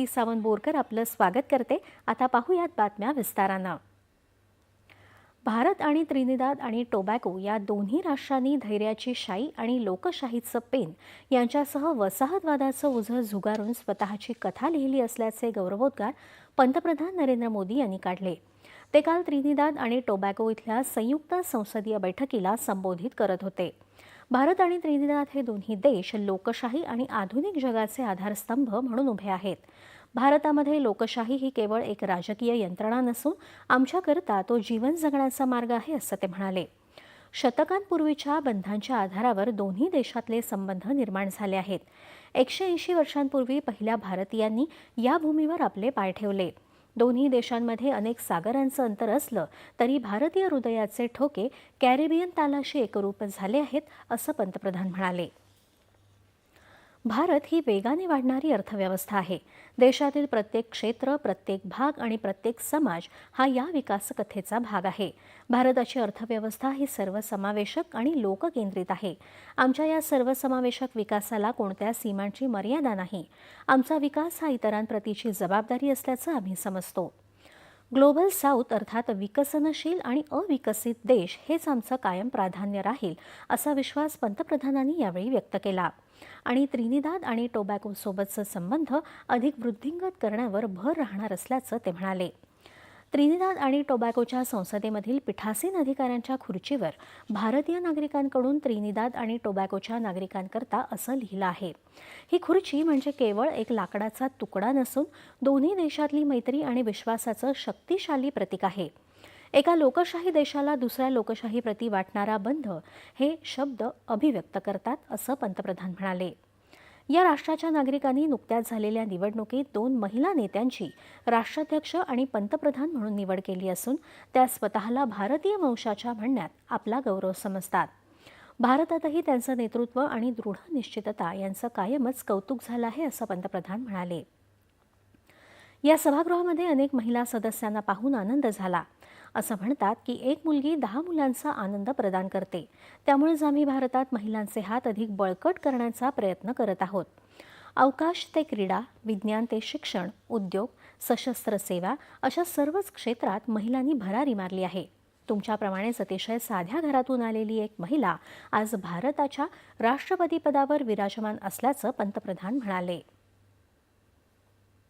आरती सावंत बोरकर आपलं स्वागत करते. आता पाहूयात बातम्या विस्तारानं. भारत आणि त्रिनिदाद आणि टोबॅको या दोन्ही राष्ट्रांनी धैर्याची शाई आणि लोकशाहीचं पेन यांच्यासह वसाहतवादाचं ओझं झुगारून स्वतःची कथा लिहिली असल्याचे गौरवोद्गार पंतप्रधान नरेंद्र मोदी यांनी काढले. ते काल त्रिनिदाद आणि टोबॅको इथल्या संयुक्त संसदीय बैठकीला संबोधित करत होते. भारत आणि त्रिनिदाद हे दोन्ही देश लोकशाही आणि आधुनिक जगाचे आधारस्तंभ म्हणून उभे आहेत. भारतामध्ये लोकशाही ही केवळ एक राजकीय यंत्रणा नसून आमच्याकरता तो जीवन जगण्याचा मार्ग आहे असं ते म्हणाले. शतकांपूर्वीच्या बंधांच्या आधारावर दोन्ही देशातले संबंध निर्माण झाले आहेत. एकशे ऐंशी वर्षांपूर्वी पहिल्या भारतीयांनी या भूमीवर आपले पाय ठेवले. दोन्ही देशांमध्ये अनेक सागरांचं अंतर असलं तरी भारतीय हृदयाचे ठोके कॅरेबियन तालाशी एकरूप झाले आहेत असं पंतप्रधान म्हणाले. भारत ही वेगाने वाढणारी अर्थव्यवस्था आहे. देशातील प्रत्येक क्षेत्र प्रत्येक भाग आणि प्रत्येक समाज हा या विकासकथेचा भाग आहे. भारताची अर्थव्यवस्था ही सर्वसमावेशक आणि लोककेंद्रित आहे. आमच्या या सर्वसमावेशक विकासाला कोणत्या सीमांची मर्यादा नाही? आमचा विकास हा इतरांप्रतीची जबाबदारी असल्याचं आम्ही समजतो. ग्लोबल साऊथ अर्थात विकसनशील आणि अविकसित देश हेच आमचं कायम प्राधान्य राहील असा विश्वास पंतप्रधानांनी यावेळी व्यक्त केला. आणि त्रिनिदाद आणि टोबॅकोसोबतचा संबंध अधिक वृद्धिंगत करण्यावर भर राहणार असल्याचं ते म्हणाले. त्रिनिदाद आणि टोबॅगोच्या संसदेमधील पीठासीन अधिकाऱ्यांच्या खुर्चीवर भारतीय नागरिकांकडून त्रिनिदाद आणि टोबॅगोच्या नागरिकांकरता असं लिहिलं आहे. ही खुर्ची म्हणजे केवळ एक लाकडाचा तुकडा नसून दोन्ही देशातली मैत्री आणि विश्वासाचं शक्तिशाली प्रतीक आहे. एका लोकशाही देशाला दुसऱ्या लोकशाहीप्रती वाटणारा बंध हे शब्द अभिव्यक्त करतात असं पंतप्रधान म्हणाले. या राष्ट्राच्या नागरिकांनी नुकत्याच झालेल्या निवडणुकीत दोन महिला नेत्यांची राष्ट्राध्यक्ष आणि पंतप्रधान म्हणून निवड केली असून त्या स्वतःला भारतीय वंशाच्या म्हणण्यात आपला गौरव समजतात. भारतातही त्यांचं नेतृत्व आणि दृढ निश्चितता यांचं कायमच कौतुक झालं आहे असं पंतप्रधान म्हणाले. या सभागृहामध्ये अनेक महिला सदस्यांना पाहून आनंद झाला. असं म्हणतात की एक मुलगी दहा मुलांचा आनंद प्रदान करते. त्यामुळेच आम्ही भारतात महिलांचे हात अधिक बळकट करण्याचा प्रयत्न करत आहोत. अवकाश ते क्रीडा विज्ञान ते शिक्षण उद्योग सशस्त्र सेवा अशा सर्वच क्षेत्रात महिलांनी भरारी मारली आहे. तुमच्याप्रमाणेच अतिशय साध्या घरातून आलेली एक महिला आज भारताच्या राष्ट्रपतीपदावर विराजमान असल्याचं पंतप्रधान म्हणाले.